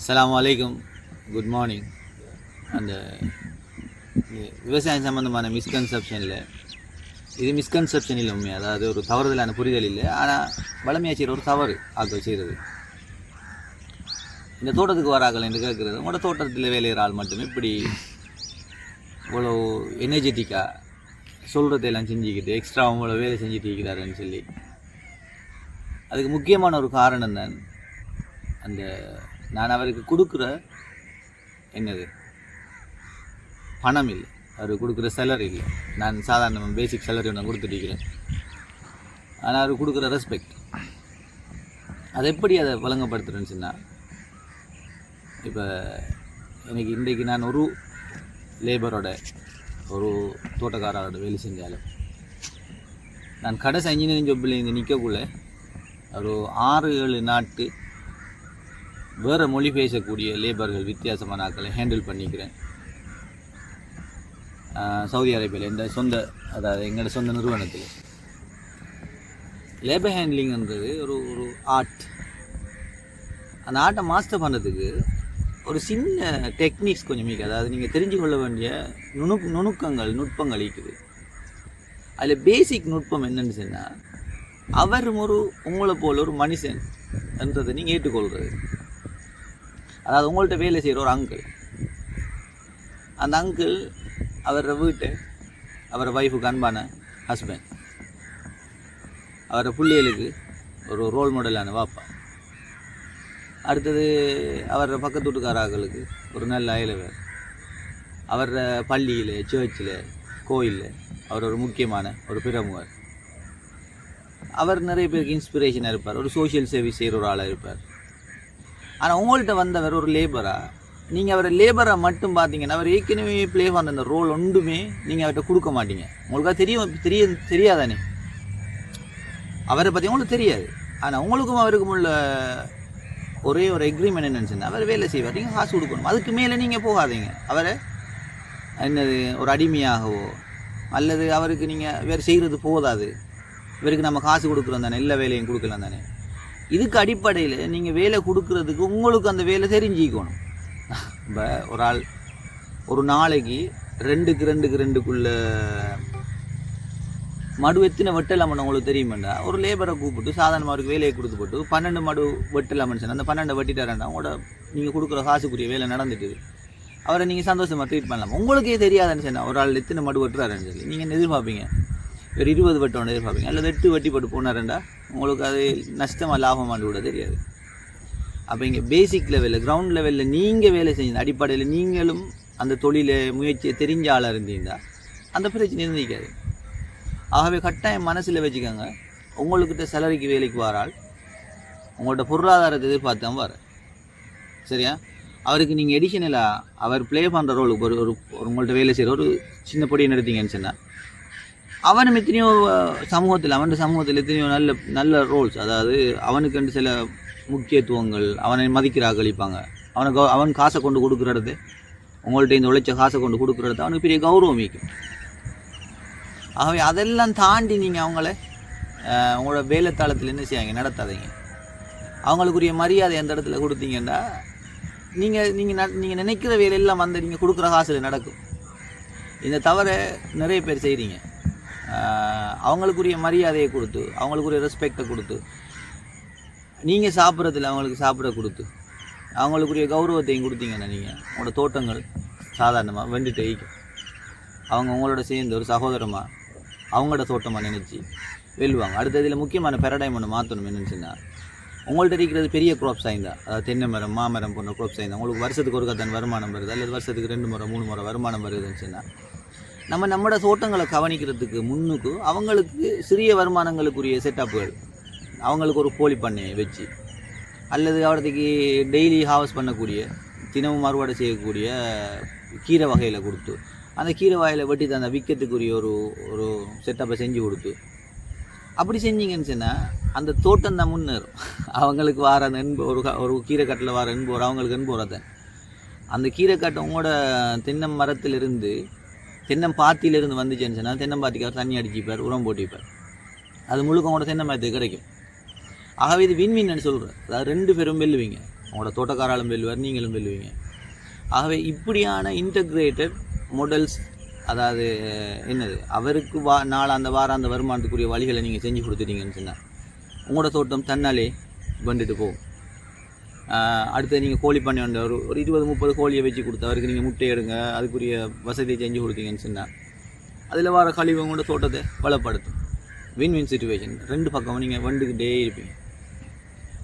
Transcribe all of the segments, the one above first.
அஸ்ஸலாமு வலைக்கும் good morning அந்த விவசாயம் சம்மந்தமான மிஸ்கன்செப்ஷனில் இது மிஸ்கன்செப்ஷன் இல்லை உண்மை அதாவது ஒரு தவறுதலான புரிதல் இல்லை. ஆனால் வளமையாக செய்கிற ஒரு தவறு ஆக்கள் செய்கிறது இந்த தோட்டத்துக்கு வராக்கள் என்று கேட்குறது. உங்களோட தோட்டத்தில் வேலையிற ஆள் மட்டுமே இப்படி இவ்வளோ எனர்ஜெட்டிக்காக சொல்கிறதையெல்லாம் செஞ்சுக்கிட்டு எக்ஸ்ட்ரா இவ்வளோ வேலை செஞ்சுட்டு இருக்கிறாருன்னு சொல்லி. அதுக்கு முக்கியமான ஒரு காரணம் தான் அந்த நான் அவருக்கு கொடுக்குற என்னது? பணம் இல்லை. அவர் கொடுக்குற சேலரி இல்லை. நான் சாதாரண பேசிக் சேலரி நான் கொடுத்துட்டிருக்கிறேன் ஆனால் அவர் கொடுக்குற ரெஸ்பெக்ட் அதை எப்படி அதை வழங்கப்படுத்துகிறேன்னு சொன்னால் இப்போ எனக்கு இன்றைக்கு நான் ஒரு லேபரோட ஒரு தோட்டக்காரரோட வேலை செஞ்சாலும் நான் கடைசி இன்ஜினியரிங் ஜப்பில் இங்கே நிற்கக்குள்ள ஒரு ஆறு ஏழு நாட்டு வேறு மொழி பேசக்கூடிய லேபர்கள் வித்தியாசமான ஆட்களை ஹேண்டில் பண்ணிக்கிறேன். சவுதி அரேபியாவில் இந்த சொந்த அதாவது எங்களோட சொந்த நிறுவனத்தில். லேபர் ஹேண்ட்லிங்ன்றது ஒரு ஒரு ஆர்ட் அந்த ஆர்ட்டை மாஸ்டர் பண்ணுறதுக்கு ஒரு சின்ன டெக்னிக்ஸ் கொஞ்சம் மிக அதாவது நீங்கள் தெரிஞ்சு கொள்ள வேண்டிய நுணு நுணுக்கங்கள் நுட்பங்கள் இருக்குது. அதில் பேசிக் நுட்பம் என்னன்னு சொன்னால் அவர் ஒரு உங்களை போல ஒரு மனுஷன் என்றதை நீங்கள் ஏற்றுக்கொள்கிறது அதாவது உங்கள்கிட்ட வேலை செய்கிற ஒரு அங்கிள் அந்த அங்கிள் அவரோட வீட்டு அவரோட ஒய்ஃபுக்கு அன்பான ஹஸ்பண்ட் அவரோட பிள்ளைகளுக்கு ஒரு ரோல் மாடலான வாப்பா அடுத்தது அவரோட பக்கத்து வீட்டுக்காராக்களுக்கு ஒரு நல்ல அயலவர். அவரோட பள்ளியில் சர்ச்சில் கோயிலில் அவர் ஒரு முக்கியமான ஒரு பிரமுகர். அவர் நிறைய பேருக்கு இன்ஸ்பிரேஷனாக இருப்பார். ஒரு சோஷியல் சர்வீஸ் செய்கிற ஒரு ஆளாக இருப்பார். ஆனால் உங்கள்கிட்ட வந்தவர் ஒரு லேபராக நீங்கள் அவரை லேபரை மட்டும் பார்த்தீங்கன்னா அவர் ஏற்கனவே ப்ளே பண்ண அந்த ரோல் ஒன்றுமே நீங்கள் அவர்கிட்ட கொடுக்க மாட்டீங்க. உங்களுக்காக தெரியும் தெரிய தெரியாதானே? அவரை பற்றி உங்களுக்கு தெரியாது. ஆனால் உங்களுக்கும் அவருக்கும் உள்ள ஒரே ஒரு எக்ரிமெண்ட் என்னன்னு சொன்னால் அவர் வேலை செய்வார். நீங்கள் காசு கொடுக்கணும். அதுக்கு மேலே நீங்கள் போகாதீங்க. அவரை என்னது ஒரு அடிமையாகவோ அல்லது அவருக்கு நீங்கள் வேறு செய்கிறது போதாது. இவருக்கு நம்ம காசு கொடுக்குறோம் தானே எல்லா வேலையும் கொடுக்கலாம் தானே? இதுக்கு அடிப்படையில் நீங்கள் வேலை கொடுக்கறதுக்கு உங்களுக்கு அந்த வேலை தெரிஞ்சிக்கணும். இப்போ ஒரு ஆள் ஒரு நாளைக்கு ரெண்டுக்கு ரெண்டுக்கு ரெண்டுக்குள்ள மடு எத்தனை வெட்டலாமன் உங்களுக்கு தெரியுமாண்டா? ஒரு லேபரை கூப்பிட்டு சாதாரணமாக அவருக்கு வேலையை கொடுத்து போட்டு பன்னெண்டு மடு வெட்டலாமன் சொன்னால் அந்த பன்னெண்டை வெட்டிட்டாரண்டா உங்களோட நீங்கள் கொடுக்குற காசுக்குரிய வேலை நடந்துட்டு அவரை நீங்கள் சந்தோஷமாக ட்ரீட் பண்ணலாம்? உங்களுக்கே தெரியாதுன்னு சொன்னால் ஒரு ஆள் எத்தனை மடு வெட்டுறாருன்னு சொல்லி நீங்கள் எதிர்பார்ப்பீங்க. ஒரு இருபது வெட்டோன்னு எதிர்பார்ப்பீங்க. அல்லது எட்டு வெட்டி போட்டு போனாருண்டா? உங்களுக்கு அது நஷ்டமாக லாபமானு கூட தெரியாது. அப்போ இங்கே பேசிக் லெவலில் கிரவுண்ட் லெவலில் நீங்கள் வேலை செஞ்சு அடிப்படையில் நீங்களும் அந்த தொழிலை முயற்சியை தெரிஞ்ச ஆளாக இருந்தீங்கன்னா அந்த பிரச்சனை நிர்ணயிக்காது. ஆகவே கட்டாயம் மனசில் வச்சுக்கோங்க உங்கள்கிட்ட சேலரிக்கு வேலைக்கு வரால் உங்கள்கிட்ட பொருளாதாரத்தை எதிர்பார்த்தா வர. சரியா? அவருக்கு நீங்கள் எடிஷனலாக அவர் ப்ளே பண்ணுற ரோலுக்கு ஒரு ஒரு ஒரு உங்கள்கிட்ட வேலை செய்கிற ஒரு சின்ன பொடியை நடத்தீங்கன்னு சொன்னால் அவனும் எத்தனையோ சமூகத்தில் அவன் சமூகத்தில் எத்தனையோ நல்ல நல்ல ரோல்ஸ் அதாவது அவனுக்கு சில முக்கியத்துவங்கள் அவனை மதிக்கிறாக அளிப்பாங்க அவனுக்கு அவன் காசை கொண்டு கொடுக்குறது உங்கள்கிட்ட இந்த உழைச்ச காசை கொண்டு கொடுக்குறது அவனுக்கு பெரிய கௌரவம் மிக்கும் ஆகவே அதெல்லாம் தாண்டி நீங்கள் அவங்கள உங்களோட வேலை என்ன செய்யாங்க நடத்தாதீங்க. அவங்களுக்குரிய மரியாதை எந்த இடத்துல கொடுத்தீங்கன்னா நீங்கள் நீங்கள் நீங்கள் நினைக்கிற வேலையெல்லாம் வந்து நீங்கள் கொடுக்குற காசில் நடக்கும். இந்த தவிர நிறைய பேர் செய்கிறீங்க அவங்களுக்குரிய மரியாதையை கொடுத்து அவங்களுக்குரிய ரெஸ்பெக்டை கொடுத்து நீங்கள் சாப்பிட்றதுல அவங்களுக்கு சாப்பிட கொடுத்து அவங்களுக்குரிய கௌரவத்தையும் கொடுத்தீங்கன்னா நீங்கள் உங்களோட தோட்டங்கள் சாதாரணமாக வெண்டுட்டு ஈக்கும் அவங்க உங்களோட சேர்ந்து ஒரு சகோதரமாக அவங்களோட தோட்டமாக நினச்சி வெல்லுவாங்க. அடுத்த இதில் முக்கியமான பேரடைம் ஒன்று மாற்றணும் என்னன்னு சொன்னால் உங்கள்கிட்ட இருக்கிறது பெரிய க்ராப்ஸ் ஆயிருந்தா அதாவது தென்னை மரம் மாமரம் போன்ற க்ராப்ஸ் ஆயிருந்தா உங்களுக்கு வருஷத்துக்கு ஒரு கத்தன் வருமானம் வருது? அல்லது வருஷத்துக்கு ரெண்டு முறை மூணு முறை வருமானம் வருதுன்னு சொன்னால் நம்ம நம்மளோட தோட்டங்களை கவனிக்கிறதுக்கு முன்னுக்கு அவங்களுக்கு சிறிய வருமானங்களுக்குரிய செட்டப்புகள் அவங்களுக்கு ஒரு கோழி பண்ணையை வச்சு அல்லது அவரதுக்கு டெய்லி ஹாவஸ் பண்ணக்கூடிய தினமும் அறுவடை செய்யக்கூடிய கீரை வகையில் கொடுத்து அந்த கீரை வகையில் வெட்டி தந்த விற்கிறதுக்குரிய ஒரு ஒரு செட்டப்பை செஞ்சு கொடுத்து. அப்படி செஞ்சீங்கன்னு சொன்னால் அந்த தோட்டம் தான் முன்னேறும். அவங்களுக்கு வர அந்த ஒரு க- ஒரு கீரைக்கட்டில் வர எண்பது அவங்களுக்கு எண்பது தான் அந்த கீரைக்கட்டை உங்களோட தென்னை மரத்திலிருந்து தென்னம்பாத்தியிலிருந்து வந்துச்சுன்னு சொன்னால் தென்னம்பாத்திக்கு அவர் தண்ணி அடிச்சுப்பார் உரம் போட்டிப்பார். அது முழுக்க உங்களோட தென்னம்பாத்தி கிடைக்கும். ஆகவே இது வின் வின்னு சொல்கிறேன் அதாவது ரெண்டு பேரும் வெல்லுவீங்க. உங்களோட தோட்டக்காராலும் வெல்லுவார் நீங்களும் வெல்லுவீங்க. ஆகவே இப்படியான இன்டகிரேட்டட் மாடல்ஸ் அதாவது என்னது அவருக்கு வா நாள் அந்த வாரம் அந்த வருமானத்துக்குரிய வழிகளை நீங்கள் செஞ்சு கொடுத்துட்டீங்கன்னு சொன்னால் உங்களோட தோட்டம் தன்னாலே வந்துட்டு போகும். அடுத்து நீங்கள் கோழி பண்ணி வந்து ஒரு ஒரு இருபது முப்பது கோழியை வச்சு கொடுத்து அவருக்கு நீங்கள் முட்டை எடுங்க அதுக்குரிய வசதியை செஞ்சு கொடுத்தீங்கன்னு சொன்னால் அதில் வர கழிவு கூட தோட்டத்தை பலப்படுத்தும். வின் வின் சுச்சுவேஷன் ரெண்டு பக்கமும் நீங்கள் வண்டுக்கிட்டே இருப்பீங்க.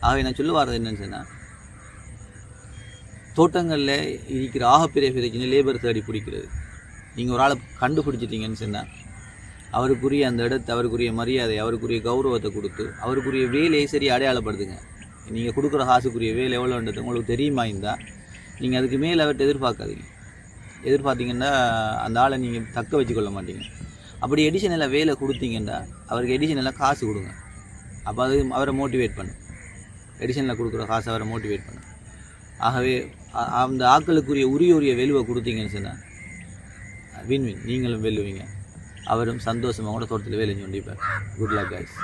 ஆகவே நான் சொல்ல வர்றது என்னன்னு சொன்னால் தோட்டங்களில் இருக்கிற ஆகப்பெரிய பிரச்சனை லேபர் தேடி பிடிக்கிறது. நீங்கள் ஒரு ஆளை கண்டுபிடிச்சிட்டீங்கன்னு சொன்னால் அவருக்குரிய அந்த இடத்தை அவருக்குரிய மரியாதை அவருக்குரிய கௌரவத்தை கொடுத்து அவருக்குரிய வேலையை சரி அடையாளப்படுத்துங்க. நீங்கள் கொடுக்குற காசுக்குரிய வேலை எவ்வளோன்றது உங்களுக்கு தெரியுமா இருந்தால் நீங்கள் அதுக்கு மேலே அவர்கிட்ட எதிர்பார்க்காதீங்க. எதிர்பார்த்தீங்கன்னா அந்த ஆளை நீங்கள் தக்க வச்சுக்கொள்ள மாட்டீங்க. அப்படி எடிஷனலாக வேலை கொடுத்தீங்கன்னா அவருக்கு எடிஷனலாக காசு கொடுங்க. அப்போ அது அவரை மோட்டிவேட் பண்ணும் எடிஷனில் கொடுக்குற காசை அவரை மோட்டிவேட் பண்ணும் ஆகவே அந்த ஆக்களுக்குரிய உரிய உரிய வெலுவை கொடுத்தீங்கன்னு சொன்னால் வின் வின் நீங்களும் வெல்லுவீங்க. அவரும் சந்தோஷமாக கூட தோட்டத்தில் வேலை செஞ்சு கொண்டிருப்பார் குட் லக் கைஸ்